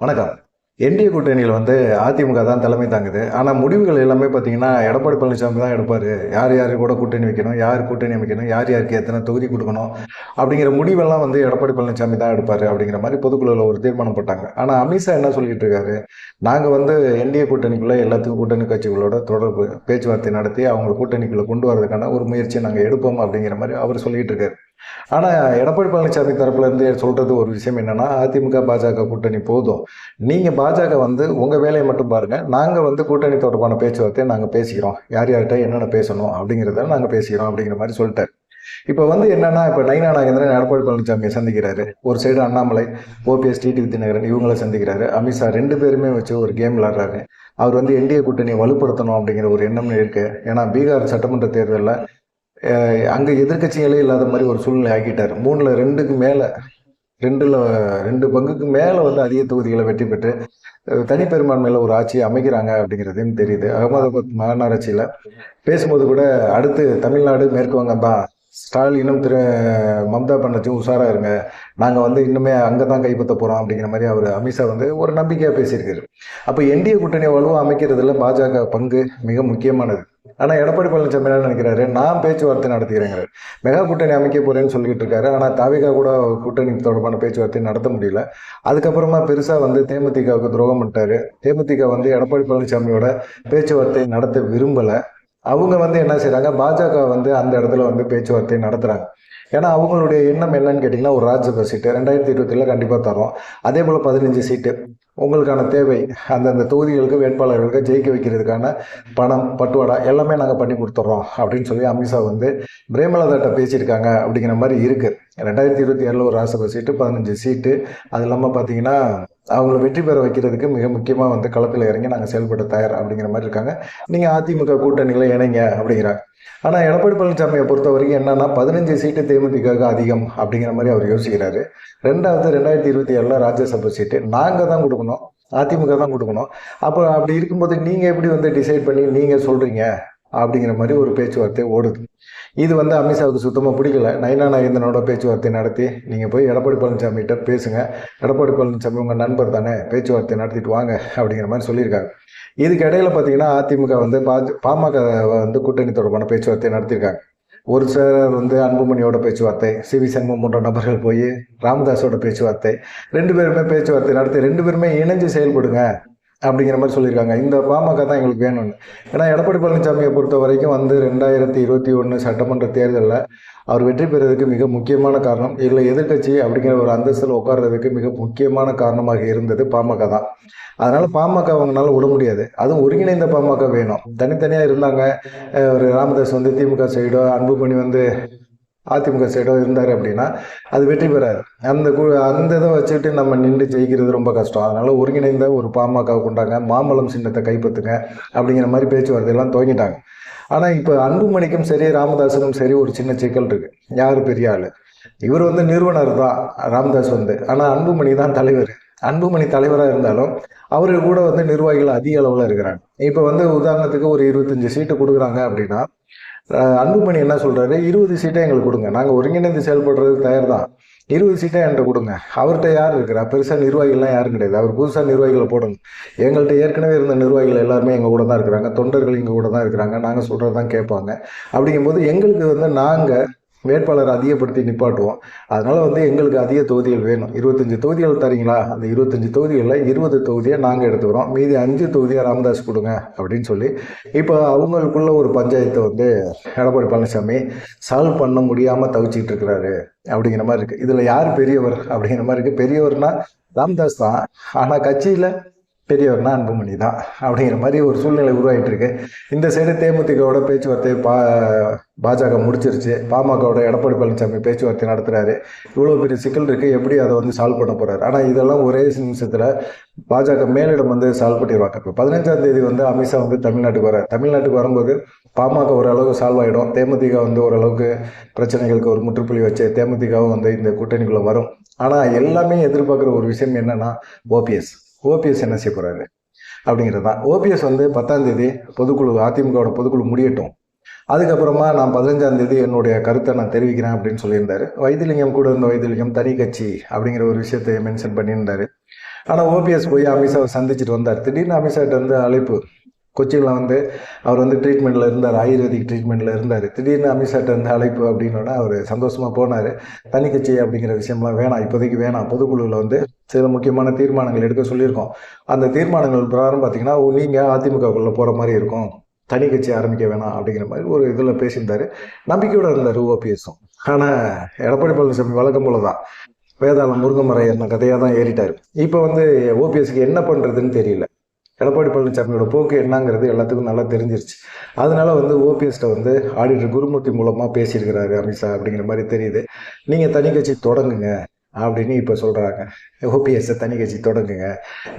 வணக்கம். என்டிஏ கூட்டணியில் வந்து அதிமுக தான் தலைமை தாங்குது. ஆனால் முடிவுகள் எல்லாமே பார்த்தீங்கன்னா எடப்பாடி பழனிசாமி தான் எடுப்பார். யார் யார் கூட கூட்டணி வைக்கணும் யார் கூட்டணி அமைக்கணும் யார் யாருக்கு எத்தனை தொகுதி கொடுக்கணும் அப்படிங்கிற முடிவெல்லாம் வந்து எடப்பாடி பழனிசாமி தான் எடுப்பார் அப்படிங்கிற மாதிரி பொதுக்குழுவில் ஒரு தீர்மானம் போட்டாங்க. ஆனால் அமித்ஷா என்ன சொல்லிட்டு இருக்காரு? நாங்கள் வந்து என்டிஏ கூட்டணிக்குள்ளே எல்லாத்துக்கும் கூட்டணி கட்சிகளோட தொடர்பு பேச்சுவார்த்தை நடத்தி அவங்க கூட்டணிக்குள்ளே கொண்டு வரதுக்கான ஒரு முயற்சியை நாங்கள் எடுப்போம் அப்படிங்கிற மாதிரி அவர் சொல்லிட்டு இருக்காரு. ஆனால் எடப்பாடி பழனிசாமி தரப்புலேருந்து சொல்கிறது ஒரு விஷயம் என்னென்னா அதிமுக பாஜக கூட்டணி போதும். நீங்கள் பாஜக வந்து உங்கள் வேலையை மட்டும் பாருங்கள் நாங்கள் வந்து கூட்டணி தொடர்பான பேச்சுவார்த்தையை நாங்கள் பேசிக்கிறோம். யார் யார்கிட்ட என்னென்ன பேசணும் அப்படிங்கிறத நாங்கள் பேசிக்கிறோம் அப்படிங்கிற மாதிரி சொல்லிட்டார். இப்போ வந்து என்னென்னா இப்போ நைனா நாகேந்திரன் எடப்பாடி பழனிசாமியை சந்திக்கிறாரு. ஒரு சைடு அண்ணாமலை ஓபிஎஸ் டிடி வித்யநகரன் இவங்கள சந்திக்கிறாரு. அமித்ஷா ரெண்டு பேருமே வச்சு ஒரு கேம் விளாடுறாரு அவர் வந்து என்டிஏ கூட்டணியை வலுப்படுத்தணும் அப்படிங்கிற ஒரு எண்ணம் இருக்குது ஏன்னா பீகார் சட்டமன்ற தேர்தலில் அங்கே எதிர்க்கட்சிகளே இல்லாத மாதிரி ஒரு சூழ்நிலை ஆக்கிட்டார். மூணில் ரெண்டுக்கு மேலே ரெண்டில் ரெண்டு பங்குக்கு மேலே வந்து அதிக தொகுதிகளை வெற்றி பெற்று தனிப்பெரும்பான்மையில் ஒரு ஆட்சியை அமைக்கிறாங்க அப்படிங்கிறதுன்னு தெரியுது. அகமதாபாத் மாநகராட்சியில் பேசும்போது கூட அடுத்து தமிழ்நாடு மேற்கு வங்கம் தான் ஸ்டாலினும் திரு மம்தா பானர்ஜியும் உஷாராக இருங்க. நாங்கள் வந்து இன்னுமே அங்கே தான் கைப்பற்ற போகிறோம் அப்படிங்கிற மாதிரி அவர் அமித்ஷா வந்து ஒரு நம்பிக்கையாக பேசியிருக்காரு. அப்போ என்டிஏ கூட்டணி வலுவாக அமைக்கிறதுல பாஜக பங்கு மிக முக்கியமானது. ஆனால் எடப்பாடி பழனிசாமி என்ன நினைக்கிறாரு? நான் பேச்சுவார்த்தை நடத்துகிறேங்கிறாரு. மெகா கூட்டணி அமைக்க போறேன்னு சொல்லிட்டு இருக்காரு. ஆனால் தாவிகா கூட கூட்டணி தொடர்பான பேச்சுவார்த்தை நடத்த முடியல. அதுக்கப்புறமா பெருசாக வந்து தேமுதிகவுக்கு துரோகம் பண்ணிட்டாரு. தேமுதிக வந்து எடப்பாடி பழனிசாமியோட பேச்சுவார்த்தை நடத்த விரும்பலை. அவங்க வந்து என்ன செய்கிறாங்க பாஜக வந்து அந்த இடத்துல வந்து பேச்சுவார்த்தை நடத்துகிறாங்க ஏன்னா அவங்களுடைய எண்ணம் என்னன்னு கேட்டிங்கன்னா ஒரு ராஜ்யசபா சீட்டு ரெண்டாயிரத்தி இருபத்தில கண்டிப்பாக தரும். அதே போல் பதினஞ்சு சீட்டு. உங்களுக்கான தேவை அந்தந்த தொகுதிகளுக்கு வேட்பாளர்களுக்கு ஜெயிக்க வைக்கிறதுக்கான பணம் பட்டுவாடா எல்லாமே நாங்கள் பண்ணி கொடுத்துட்றோம் அப்படின்னு சொல்லி அமித்ஷா வந்து பிரேமலதாட்ட பேசியிருக்காங்க அப்படிங்கிற மாதிரி இருக்குது ரெண்டாயிரத்தி இருபத்தி ஏழில் ஒரு ராசபா சீட்டு பதினஞ்சு சீட்டு. அது இல்லாமல் பார்த்தீங்கன்னா அவங்கள வெற்றி பெற வைக்கிறதுக்கு மிக முக்கியமாக வந்து களத்தில் இறங்கி நாங்கள் செயல்பட தயார் அப்படிங்கிற மாதிரி இருக்காங்க. நீங்கள் அதிமுக கூட்டணியில் இணைங்க அப்படிங்கிறாங்க. ஆனால் எடப்பாடி பழனிசாமியை பொறுத்த வரைக்கும் என்னன்னா பதினஞ்சு சீட்டு தேமுதிகவுக்கு அதிகம் அப்படிங்கிற மாதிரி அவர் யோசிக்கிறாரு. ரெண்டாவது ரெண்டாயிரத்தி இருபத்தி ஏழில் ராஜ்யசபா சீட்டு. நாங்கள் தான் கொடுக்கணும். அதிமுக தான் கொடுக்கணும். அப்போ அப்படி இருக்கும்போது நீங்கள் எப்படி வந்து டிசைட் பண்ணி நீங்கள் சொல்கிறீங்க அப்படிங்கிற மாதிரி ஒரு பேச்சுவார்த்தை ஓடுது. இது வந்து அமித்ஷாவுக்கு சுத்தமாக பிடிக்கல. நயனா நாகேந்திரனோட பேச்சுவார்த்தை நடத்தி நீங்கள் போய் எடப்பாடி பழனிசாமிகிட்ட பேசுங்க. எடப்பாடி பழனிசாமி உங்கள் நண்பர் தானே பேச்சுவார்த்தை நடத்திட்டு வாங்க அப்படிங்கிற மாதிரி சொல்லியிருக்காங்க இதுக்கு இடையில பார்த்தீங்கன்னா அதிமுக வந்து பாஜ பாமக வந்து கூட்டணி தொடர்பான பேச்சுவார்த்தை நடத்தியிருக்காங்க. ஒரு சிலர் வந்து அன்புமணியோட பேச்சுவார்த்தை சி வி சண்முகம் போன்ற நபர்கள் போய் ராமதாஸோட பேச்சுவார்த்தை ரெண்டு பேருமே பேச்சுவார்த்தை நடத்தி ரெண்டு பேருமே இணைஞ்சு செயல்படுங்க. அப்படிங்கிற மாதிரி சொல்லியிருக்காங்க. இந்த பாமக தான் எங்களுக்கு வேணும்னு. ஏன்னா எடப்பாடி பழனிசாமியை பொறுத்த வரைக்கும் வந்து ரெண்டாயிரத்தி இருபத்தி ஒன்று சட்டமன்ற தேர்தலில் அவர் வெற்றி பெறுவதற்கு மிக முக்கியமான காரணம் இல்லை எதிர்க்கட்சி அப்படிங்கிற ஒரு அந்தஸ்தில் உட்கார்றதுக்கு மிக முக்கியமான காரணமாக இருந்தது பாமக தான். அதனால் பாமக அவங்களால விட முடியாது. அதுவும் ஒருங்கிணைந்த பாமக வேணும். தனித்தனியாக இருந்தாங்க. ஒரு ராமதாஸ் வந்து திமுக சைடோ அன்புமணி வந்து அதிமுக சைடோ இருந்தார் அப்படின்னா அது வெற்றி பெறாது. அந்த கு அந்த இதை வச்சுட்டு நம்ம நின்று ஜெயிக்கிறது ரொம்ப கஷ்டம். அதனால் ஒருங்கிணைந்த ஒரு பாமக கொண்டாங்க மாம்பழம் சின்னத்தை கைப்பற்றுங்க அப்படிங்கிற மாதிரி பேச்சுவார்த்தையெல்லாம் துவங்கிட்டாங்க. ஆனால் இப்போ அன்புமணிக்கும் சரி ராமதாஸுக்கும் சரி ஒரு சின்ன சிக்கல் இருக்குது யார் பெரிய ஆள்? இவர் வந்து நிறுவனர் தான் ராமதாஸ் வந்து. ஆனால் அன்புமணி தான் தலைவர். அன்புமணி தலைவராக இருந்தாலும் அவர்கள் கூட வந்து நிர்வாகிகள் அதிக அளவில் இருக்கிறாங்க. இப்போ வந்து உதாரணத்துக்கு ஒரு இருபத்தஞ்சு சீட்டு கொடுக்குறாங்க அப்படின்னா அன்புமணி என்ன சொல்கிறாரு இருபது சீட்டை எங்களுக்கு கொடுங்க. நாங்கள் ஒருங்கிணைந்து செயல்படுறதுக்கு தயார் தான் இருபது சீட்டை என்கிட்ட கொடுங்க. அவர்கிட்ட யார் இருக்கிறா? பெருசாக நிர்வாகிகள்லாம் யாரும் கிடையாது. அவர் புதுசாக நிர்வாகிகளை போடணும். எங்கள்கிட்ட ஏற்கனவே இருந்த நிர்வாகிகள் எல்லாருமே எங்கள் கூட தான் இருக்கிறாங்க. தொண்டர்கள் எங்கள் கூட தான் இருக்கிறாங்க. நாங்கள் சொல்கிறது தான் கேட்பாங்க. அப்படிங்கும்போது எங்களுக்கு வந்து நாங்கள் வேட்பாளரை அதிகப்படுத்தி நிப்பாட்டுவோம். அதனால் வந்து எங்களுக்கு அதிக தொகுதிகள் வேணும். இருபத்தஞ்சு தொகுதிகள் தரீங்களா? அந்த இருபத்தஞ்சு தொகுதிகளில் இருபது தொகுதியை நாங்கள் எடுத்துக்கிறோம். மீதி அஞ்சு தொகுதியை ராமதாஸ் கொடுங்க அப்படின்னு சொல்லி இப்போ அவங்களுக்குள்ள ஒரு பஞ்சாயத்தை வந்து எடப்பாடி பழனிசாமி சால்வ் பண்ண முடியாமல் தவிச்சிட்டு இருக்கிறாரு அப்படிங்கிற மாதிரி இருக்குது இதில் யார் பெரியவர் அப்படிங்கிற மாதிரி இருக்குது பெரியவர்னால் ராமதாஸ் தான். ஆனால் கட்சியில் பெரியவர்னா அன்புமணி தான் அப்படிங்கிற மாதிரி ஒரு சூழ்நிலை உருவாகிட்டு இருக்கு இந்த சைடு தேமுதிகவோட பேச்சுவார்த்தை பா பாஜக முடிச்சிருச்சு. பாமகவோட எடப்பாடி பழனிசாமி பேச்சுவார்த்தை நடத்துறாரு. இவ்வளோ பெரிய சிக்கல் இருக்கு. எப்படி அதை வந்து சால்வ் பண்ண போறாரு? ஆனால் இதெல்லாம் ஒரே நிமிஷத்தில் பாஜக மேலிடம் வந்து சால்வ் பண்ணிடுவாங்க இப்போ பதினஞ்சாம் தேதி வந்து அமித்ஷா வந்து தமிழ்நாட்டுக்கு வர தமிழ்நாட்டுக்கு வரும்போது பாமக ஓரளவுக்கு சால்வ் ஆகிடும் தேமுதிக வந்து ஓரளவுக்கு பிரச்சனைகளுக்கு ஒரு முற்றுப்புள்ளி வச்சு தேமுதிகவும் வந்து இந்த கூட்டணிக்குள்ளே வரும். ஆனால் எல்லாமே எதிர்பார்க்குற ஒரு விஷயம் என்னன்னா ஓபிஎஸ் ஓபிஎஸ் என்ன செய்ய போகிறாரு அப்படிங்கிறது தான். ஓபிஎஸ் வந்து பத்தாம் தேதி பொதுக்குழு அதிமுகவோட பொதுக்குழு முடியட்டும். அதுக்கப்புறமா நான் பதினஞ்சாம் தேதி என்னுடைய கருத்தை நான் தெரிவிக்கிறேன் அப்படின்னு சொல்லியிருந்தார். வைத்திலிங்கம் கூட இருந்த வைத்திலிங்கம் தனி கட்சி அப்படிங்கிற ஒரு விஷயத்தை மென்ஷன் பண்ணியிருந்தாரு. ஆனால் ஓபிஎஸ் போய் அமித்ஷாவை சந்திச்சுட்டு வந்தார். திடீர்னு அமித்ஷாட்ட வந்து அழைப்பு. கொச்சியில் வந்து அவர் வந்து ட்ரீட்மெண்ட்டில் இருந்தார் ஆயுர்வேதிக் ட்ரீட்மெண்ட்டில் இருந்தார். திடீர்னு அமித்ஷாட்ட வந்து அழைப்பு அப்படின்னோடனே அவர் சந்தோஷமாக போனார். தனி கட்சி அப்படிங்கிற விஷயம்லாம் வேணாம் இப்போதைக்கு வேணாம். பொதுக்குழுவில் வந்து சில முக்கியமான தீர்மானங்கள் எடுக்க சொல்லியிருக்கோம். அந்த தீர்மானங்கள் பிரகாரம் பார்த்தீங்கன்னா நீங்கள் அதிமுகக்குள்ளே போகிற மாதிரி இருக்கும். தனி கட்சி ஆரம்பிக்க வேணாம். அப்படிங்கிற மாதிரி ஒரு இதில் பேசியிருந்தார். நம்பிக்கையோடு இருந்தார் ஓபிஎஸும் ஆனால் எடப்பாடி பழனிசாமி வழக்கம் போல தான் வேதாளம் முருகமரை என்ன கதையாக தான் ஏறிட்டார். இப்போ வந்து ஓபிஎஸ்க்கு என்ன பண்ணுறதுன்னு தெரியல. எடப்பாடி பழனிசாமியோட போக்கு என்னங்கிறது எல்லாத்துக்கும் நல்லா தெரிஞ்சிருச்சு. அதனால வந்து ஓபிஎஸ்ட்டை வந்து ஆடிட்டர் குருமூர்த்தி மூலமாக பேசியிருக்கிறாரு அமித்ஷா அப்படிங்கிற மாதிரி தெரியுது. நீங்கள் தனி கட்சி தொடங்குங்க அப்படின்னு இப்போ சொல்கிறாங்க ஓபிஎஸ்ஸை தனி கட்சி தொடங்குங்க.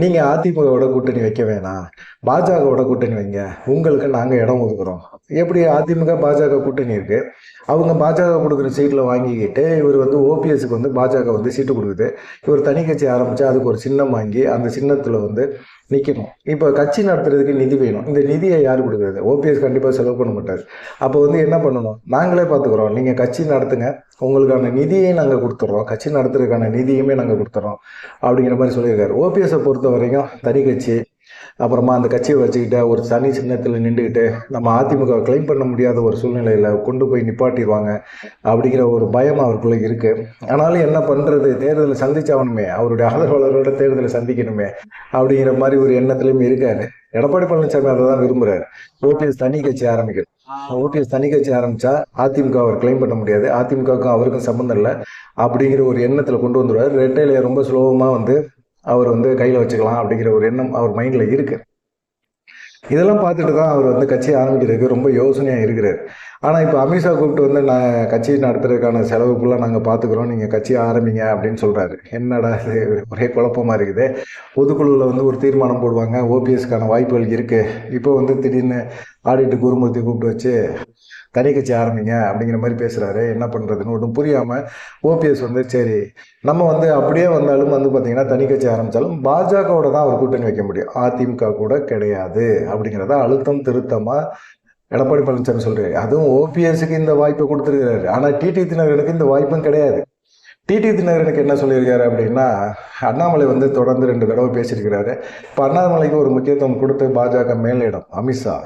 நீங்கள் அதிமுகவோட கூட்டணி வைக்க வேணாம். பாஜகவோட கூட்டணி வைங்க. உங்களுக்கு நாங்கள் இடம் ஒதுக்குறோம். எப்படி அதிமுக பாஜக கூட்டணி இருக்குது அவங்க பாஜக கொடுக்குற சீட்டில் வாங்கிக்கிட்டு இவர் வந்து ஓபிஎஸ்க்கு வந்து பாஜக வந்து சீட்டு கொடுக்குது. இவர் தனி கட்சி ஆரம்பித்து அதுக்கு ஒரு சின்னம் வாங்கி அந்த சின்னத்தில் வந்து நிற்கணும் இப்போ கட்சி நடத்துறதுக்கு நிதி வேணும். இந்த நிதியை யார் கொடுக்குறது? ஓபிஎஸ் கண்டிப்பாக செலவு பண்ண மாட்டார். அப்போ வந்து என்ன பண்ணணும்? நாங்களே பார்த்துக்குறோம். நீங்கள் கட்சி நடத்துங்க. உங்களுக்கான நிதியை நாங்கள் கொடுத்துட்றோம் கட்சி நடத்துறதுக்கான நிதியுமே நாங்கள் கொடுத்துட்றோம் அப்படிங்கிற மாதிரி சொல்லியிருக்காரு. ஓபிஎஸை பொறுத்த வரைக்கும் தனி கட்சி அப்புறமா அந்த கட்சியை வச்சுக்கிட்டு ஒரு தனி சின்னத்தில் நின்றுக்கிட்டு நம்ம அதிமுக கிளைம் பண்ண முடியாத ஒரு சூழ்நிலையில் கொண்டு போய் நிப்பாட்டிடுவாங்க அப்படிங்கிற ஒரு பயம் அவருக்குள்ளே இருக்குது ஆனாலும் என்ன பண்ணுறது தேர்தலை சந்திச்சாகணுமே. அவருடைய ஆதரவாளரோட தேர்தலை சந்திக்கணுமே அப்படிங்கிற மாதிரி ஒரு எண்ணத்துலையும் இருக்காரு. எடப்பாடி பழனிசாமி அதை தான் விரும்புகிறாரு ஓபிஎஸ் தனி கட்சி ஆரம்பிக்கணும். ஓபிஎஸ் தனி கட்சி ஆரம்பிச்சா அதிமுக அவர் கிளைம் பண்ண முடியாது. அதிமுகவுக்கும் அவருக்கும் சம்மந்தம் இல்லை அப்படிங்கிற ஒரு எண்ணத்தில் கொண்டு வந்துடுவார். ரெட்டையில ரொம்ப சுலபமாக வந்து அவர் வந்து கையில் வச்சுக்கலாம் அப்படிங்கிற ஒரு எண்ணம் அவர் மைண்டில் இருக்குது இதெல்லாம் பார்த்துட்டு தான் அவர் வந்து கட்சியை ஆரம்பிக்கிறதுக்கு ரொம்ப யோசனையாக இருக்கிறார். ஆனால் இப்போ அமித்ஷா கூப்பிட்டு வந்து நான் கட்சி நடத்துறதுக்கான செலவு ஃபுல்லாக நாங்கள் பார்த்துக்குறோம். நீங்கள் கட்சி ஆரம்பிங்க அப்படின்னு சொல்கிறாரு என்னடா இது? ஒரே குழப்பமாக இருக்குது. பொதுக்குழுவில் வந்து ஒரு தீர்மானம் போடுவாங்க. ஓபிஎஸ்க்கான வாய்ப்புகள் இருக்குது இப்போ வந்து திடீர்னு ஆடிட்டு குருமூர்த்தி கூப்பிட்டு வச்சு தனி கட்சி ஆரம்பிங்க அப்படிங்கிற மாதிரி பேசுகிறாரு என்ன பண்ணுறதுன்னு ஒன்றும் புரியாமல் ஓபிஎஸ் வந்து சரி நம்ம வந்து அப்படியே வந்தாலும் வந்து பார்த்திங்கன்னா தனி கட்சி ஆரம்பித்தாலும் பாஜகவோட தான் அவர் கூட்டணி வைக்க முடியும். அதிமுக கூட கிடையாது அப்படிங்கிறத அழுத்தம் திருத்தமாக எடப்பாடி பழனிசாமி சொல்கிறாரு அதுவும் ஓபிஎஸ்க்கு இந்த வாய்ப்பை கொடுத்துருக்கிறாரு. ஆனால் டிடி தினகரனுக்கு இந்த வாய்ப்பும் கிடையாது. டிடி தினகரனுக்கு என்ன சொல்லியிருக்காரு அப்படின்னா அண்ணாமலை வந்து தொடர்ந்து ரெண்டு தடவை பேசியிருக்கிறாரு. இப்போ அண்ணாமலைக்கு ஒரு முக்கியத்துவம் கொடுத்து பாஜக மேலிடம் அமித்ஷா.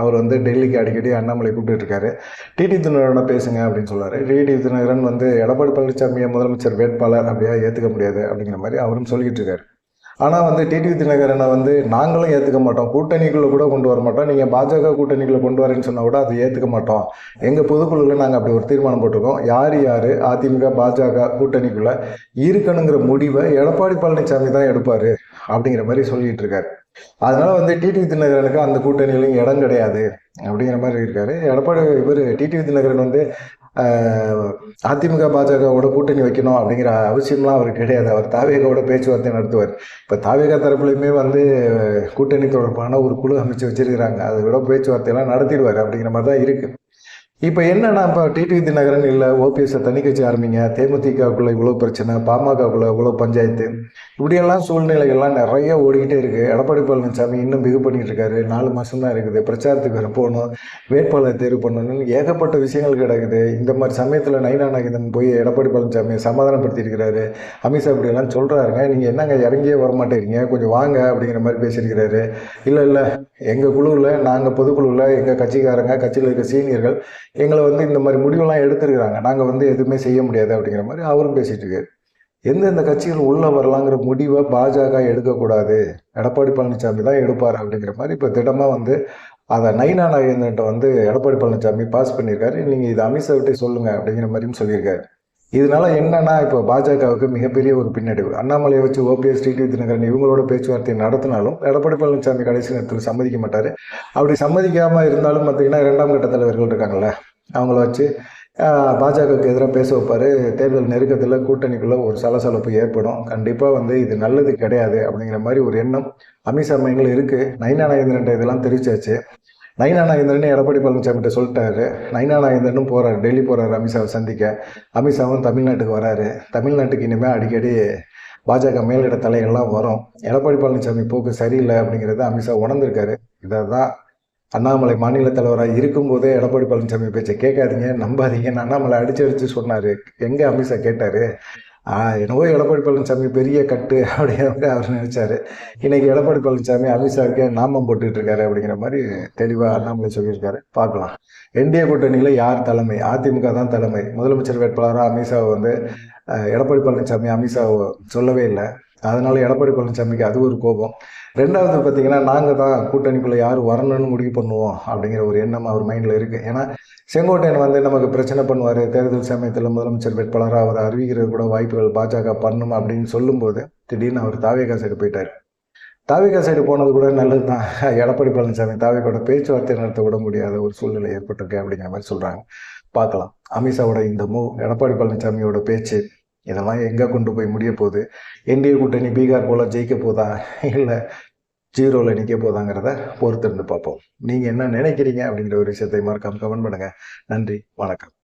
அவர் வந்து டெல்லிக்கு அடிக்கடி அண்ணாமலை கூப்பிட்டுருக்காரு டிடி தினகரனை பேசுங்க அப்படின்னு சொல்றாரு. டிடி தினகரன் வந்து எடப்பாடி பழனிசாமியை முதலமைச்சர் வேட்பாளர் அப்படியா? ஏற்றுக்க முடியாது. அப்படிங்கிற மாதிரி அவரும் சொல்லிக்கிட்டு இருக்காரு ஆனால் வந்து டிடி தினகரனை வந்து நாங்களும் ஏற்றுக்க மாட்டோம். கூட்டணிக்குள்ளே கூட கொண்டு வர மாட்டோம். நீங்கள் பாஜக கூட்டணிக்குள்ளே கொண்டு வரேன்னு சொன்னால் கூட அதை ஏற்றுக்க மாட்டோம். எங்கள் பொதுக்குழுவில் நாங்கள் அப்படி ஒரு தீர்மானம் போட்டிருக்கோம். யார் யார் அதிமுக பாஜக கூட்டணிக்குள்ளே இருக்கணுங்கிற முடிவை எடப்பாடி பழனிசாமி தான் எடுப்பார். அப்படிங்கிற மாதிரி சொல்லிட்டு இருக்காரு. அதனால வந்து டிடிவி தினகரனுக்கு அந்த கூட்டணியிலும் இடம் கிடையாது. அப்படிங்கிற மாதிரி இருக்காரு. எடப்பாடி இவர் டிடிவி தினகரன் வந்து அதிமுக பாஜகவோட கூட்டணி வைக்கணும் அப்படிங்கிற அவசியம்லாம் அவருக்கு கிடையாது. அவர் தாவேகாவோட பேச்சுவார்த்தை நடத்துவார். இப்போ தாவேகா தரப்புலையுமே வந்து கூட்டணி தொடர்பான ஒரு குழு அமைச்சு வச்சிருக்கிறாங்க. அதை விட பேச்சுவார்த்தையெல்லாம் நடத்திடுவார் அப்படிங்கிற மாதிரி தான் இருக்குது இப்போ என்னன்னா இப்போ டிடிவி தினகரன் இல்லை ஓபிஎஸ்ஸை தனி கட்சி ஆரம்பிங்க? தேமுதிகக்குள்ள இவ்வளோ பிரச்சனை பாமகக்குள்ள இவ்வளோ பஞ்சாயத்து. இப்படியெல்லாம் சூழ்நிலைகள்லாம் நிறைய ஓடிக்கிட்டே இருக்குது எடப்பாடி பழனிசாமி இன்னும் பிகு பண்ணிட்டு இருக்காரு. நாலு மாதம்தான் இருக்குது. பிரச்சாரத்துக்கு வர போகணும். வேட்பாளர் தேர்வு பண்ணணும்னு ஏகப்பட்ட விஷயங்கள் கிடக்குது. இந்த மாதிரி சமயத்தில் நைனா நாகேந்திரன் போய் எடப்பாடி பழனிசாமியை சமாதானப்படுத்தியிருக்கிறாரு. அமித்ஷா இப்படியெல்லாம் சொல்கிறாருங்க நீங்கள் என்னங்க இறங்கியே வர மாட்டேங்கிறீங்க கொஞ்சம் வாங்க அப்படிங்கிற மாதிரி பேசியிருக்கிறாரு. இல்லை இல்லை. எங்கள் குழுவில் நாங்கள் பொதுக்குழுவில் எங்கள் கட்சிக்காரங்க கட்சியில் இருக்க சீனியர்கள் எங்களை வந்து இந்த மாதிரி முடிவெல்லாம் எடுத்துருக்குறாங்க. நாங்கள் வந்து எதுவுமே செய்ய முடியாது அப்படிங்கிற மாதிரி அவரும் பேசிகிட்டு இருக்காரு. எந்தெந்த கட்சிகள் உள்ளே வரலாங்கிற முடிவை பாஜக எடுக்கக்கூடாது. எடப்பாடி பழனிசாமி தான் எடுப்பார் அப்படிங்கிற மாதிரி இப்போ திடமாக வந்து அதை நைனா நாகேந்திரன்ட்ட வந்து எடப்பாடி பழனிசாமி பாஸ் பண்ணியிருக்காரு. நீங்கள் இதை அமித்ஷா விட்டு சொல்லுங்கள் அப்படிங்கிற மாதிரியும் சொல்லியிருக்காரு. இதனால என்னன்னா இப்போ பாஜகவுக்கு மிகப்பெரிய ஒரு பின்னடைவு. அண்ணாமலையை வச்சு ஓபிஎஸ் டிடி தினகரன் இவங்களோட பேச்சுவார்த்தை நடத்தினாலும் எடப்பாடி பழனிசாமி கடைசி நேரத்தில் சம்மதிக்க மாட்டார். அப்படி சம்மதிக்காமல் இருந்தாலும் பார்த்தீங்கன்னா இரண்டாம் கட்ட தலைவர்கள் இருக்காங்கல்ல அவங்கள வச்சு பாஜகவுக்கு எதிராக பேச வைப்பார். தேர்தல் நெருக்கத்தில் கூட்டணிக்குள்ளே ஒரு சலசலப்பு ஏற்படும். கண்டிப்பாக வந்து இது நல்லது கிடையாது அப்படிங்கிற மாதிரி ஒரு எண்ணம் அமித்ஷா மையங்கள் இருக்குது நைனா நாகேந்திரன் இதெல்லாம் தெரிவிச்சாச்சு. நைனா நாகேந்திரன் எடப்பாடி பழனிசாமிகிட்ட சொல்லிட்டாரு. நைனா நாகேந்திரனும் போகிறாரு டெல்லி போகிறாரு அமித்ஷாவை சந்திக்க. அமித்ஷாவும் தமிழ்நாட்டுக்கு வராரு. தமிழ்நாட்டுக்கு இனிமேல் அடிக்கடி பாஜக மேலிட தலைகள்லாம் வரும். எடப்பாடி பழனிசாமி போக்கு சரியில்லை அப்படிங்கிறத அமித்ஷா உணர்ந்திருக்காரு. இதை தான் அண்ணாமலை மாநில தலைவராக இருக்கும்போதே எடப்பாடி பழனிசாமி பேச்சை கேட்காதீங்க நம்பாதீங்கன்னு அண்ணாமலை அடிச்சு அடிச்சு சொன்னார். எங்கே அமித்ஷா கேட்டார்? என்னவோ எடப்பாடி பழனிசாமி பெரிய கட்டு அப்படிங்கிற அவர் நினைச்சாரு. இன்னைக்கு எடப்பாடி பழனிசாமி அமித்ஷாவுக்கே நாமம் போட்டுட்டு இருக்காரு அப்படிங்கிற மாதிரி தெளிவாக அண்ணாமலை சொல்லியிருக்காரு. பார்க்கலாம். என்டிஏ கூட்டணியில் யார் தலைமை? அதிமுக தான் தலைமை. முதலமைச்சர் வேட்பாளராக அமித்ஷாவை வந்து எடப்பாடி பழனிசாமி அமித்ஷாவை சொல்லவே இல்லை. அதனால எடப்பாடி பழனிசாமிக்கு அது ஒரு கோபம். ரெண்டாவது பார்த்தீங்கன்னா நாங்கள் தான் கூட்டணிக்குள்ளே யார் வரணும்னு முடிவு பண்ணுவோம் அப்படிங்கிற ஒரு எண்ணம் அவர் மைண்டில் இருக்குது ஏன்னா செங்கோட்டையன் வந்து நமக்கு பிரச்சனை பண்ணுவார். தேர்தல் சமயத்தில் முதலமைச்சர் வேட்பாளராக அவர் அறிவிக்கிறது கூட வாய்ப்புகள் பாஜக பண்ணும் அப்படின்னு சொல்லும்போது திடீர்னு அவர் தாவேகா சைடு போயிட்டார். தாவேகா சைடு போனது கூட நல்லது தான் எடப்பாடி பழனிசாமி தாவேக்கோட பேச்சுவார்த்தை நடத்த விட முடியாத ஒரு சூழ்நிலை ஏற்பட்டிருக்கு அப்படிங்கிற மாதிரி சொல்கிறாங்க பார்க்கலாம். அமித்ஷாவோட இந்த மூவ் எடப்பாடி பழனிசாமியோட பேச்சு இதெல்லாம் எங்கே கொண்டு போய் முடிய போகுது? என்டிஏ கூட்டணி பீகார் போல் ஜெயிக்க போதா? இல்லை ஜீரோவில் நிற்க போதாங்கிறத பொறுத்திருந்து பார்ப்போம். நீங்கள் என்ன நினைக்கிறீங்க அப்படிங்கிற ஒரு விஷயத்தை மறக்காமல் கமெண்ட் பண்ணுங்கள் நன்றி வணக்கம்.